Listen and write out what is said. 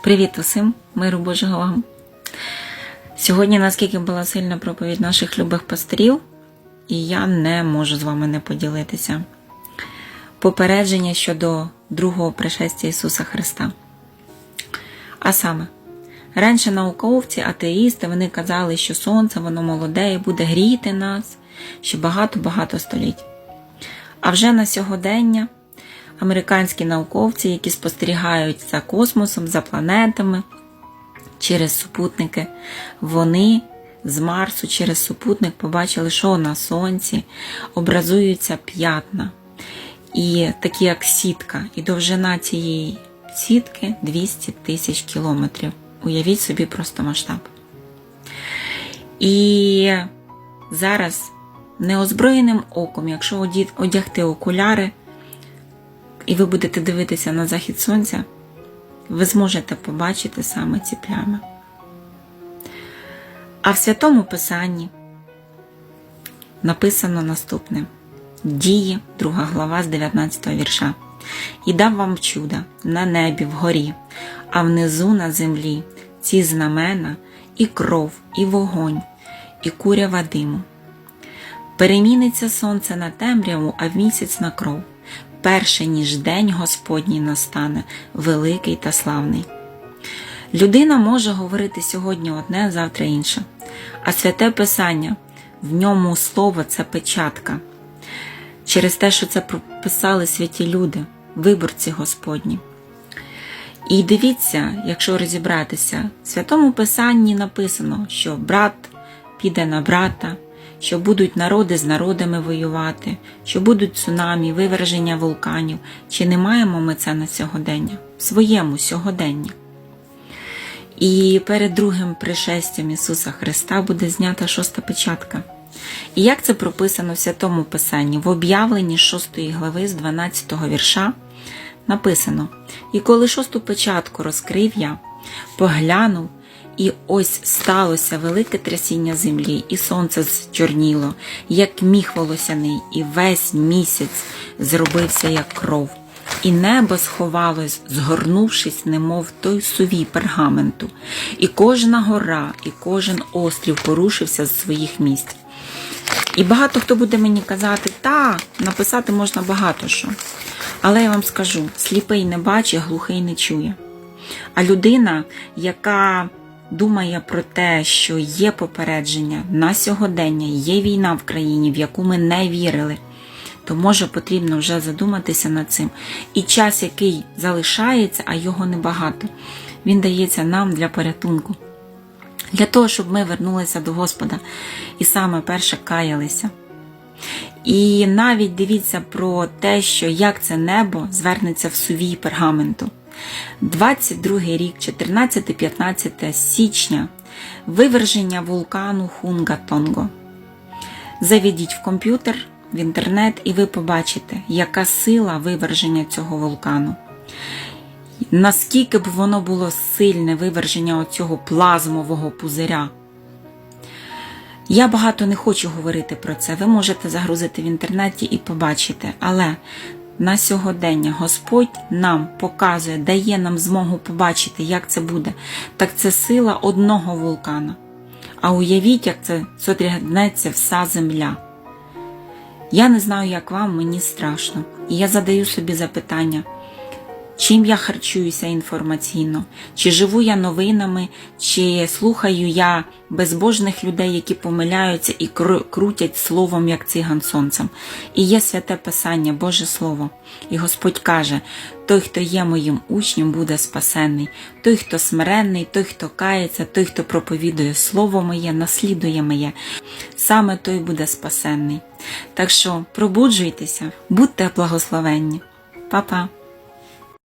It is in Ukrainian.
Привіт усім, миру Божого вам. Сьогодні, наскільки була сильна проповідь наших любих пастирів, і я не можу з вами не поділитися. Попередження щодо другого пришестя Ісуса Христа. А саме, раніше науковці, атеїсти, вони казали, що сонце, воно молоде і буде гріти нас ще багато-багато століть. А вже на сьогодення американські науковці, які спостерігають за космосом, за планетами через супутники, вони з Марсу через супутник побачили, що на сонці образуються п'ятна. І такі як сітка, і довжина цієї сітки 200 тисяч кілометрів. Уявіть собі просто масштаб. І зараз неозброєним оком, якщо одягти окуляри, і ви будете дивитися на захід сонця, ви зможете побачити саме ці плями. А в святому Писанні написано наступне: Дії, 2 глава з 19 вірша. І дав вам чуда на небі вгорі, а внизу на землі ці знамена, і кров, і вогонь, і курява диму. Переміниться сонце на темряву, а в місяць на кров, перше ніж день Господній настане, великий та славний. Людина може говорити сьогодні одне, завтра інше, а святе Писання в ньому слово це печатка. Через те, що це прописали святі люди, виборці Господні. І дивіться, якщо розібратися, в святому Писанні написано, що брат піде на брата, що будуть народи з народами воювати, що будуть цунамі, виверження вулканів. Чи не маємо ми це на сьогодення? В своєму сьогоденні. І перед другим пришестям Ісуса Христа буде знята шоста печатка. І як це прописано в Святому Писанні, в об'явленні 6 глави з 12 вірша написано: І коли шосту печатку розкрив я, поглянув, і ось сталося велике трясіння землі, і сонце зчорніло, як міх волосяний, і весь місяць зробився, як кров. І небо сховалось, згорнувшись, немов той сувій пергаменту, і кожна гора, і кожен острів порушився з своїх місць. І багато хто буде мені казати, та, написати можна багато що. Але я вам скажу: сліпий не бачить, глухий не чує. А людина, яка думає про те, що є попередження на сьогодення, є війна в країні, в яку ми не вірили, то може потрібно вже задуматися над цим. І час, який залишається, а його небагато, він дається нам для порятунку. Для того, щоб ми вернулися до Господа і саме перше каялися. І навіть дивіться про те, що як це небо звернеться в сувій пергаменту. 22 рік, 14-15 січня, виверження вулкану Хунга-Тонго. Заведіть в комп'ютер, в інтернет, і ви побачите, яка сила виверження цього вулкану. Наскільки б воно було сильне виверження оцього плазмового пузиря. Я багато не хочу говорити про це. Ви можете загрузити в інтернеті і побачити. Але на сьогодення Господь нам показує, дає нам змогу побачити, як це буде. Так це сила одного вулкана. А уявіть, як це сотрягнеться вся земля. Я не знаю, як вам, мені страшно. І я задаю собі запитання. Чим я харчуюся інформаційно? Чи живу я новинами, чи слухаю я безбожних людей, які помиляються і крутять словом, як циган сонцем? І є святе Писання, Боже Слово. І Господь каже: той, хто є моїм учнем, буде спасенний, той, хто смиренний, той, хто кається, той, хто проповідує Слово моє, наслідує моє, саме той буде спасенний. Так що пробуджуйтеся, будьте благословенні. Па-па!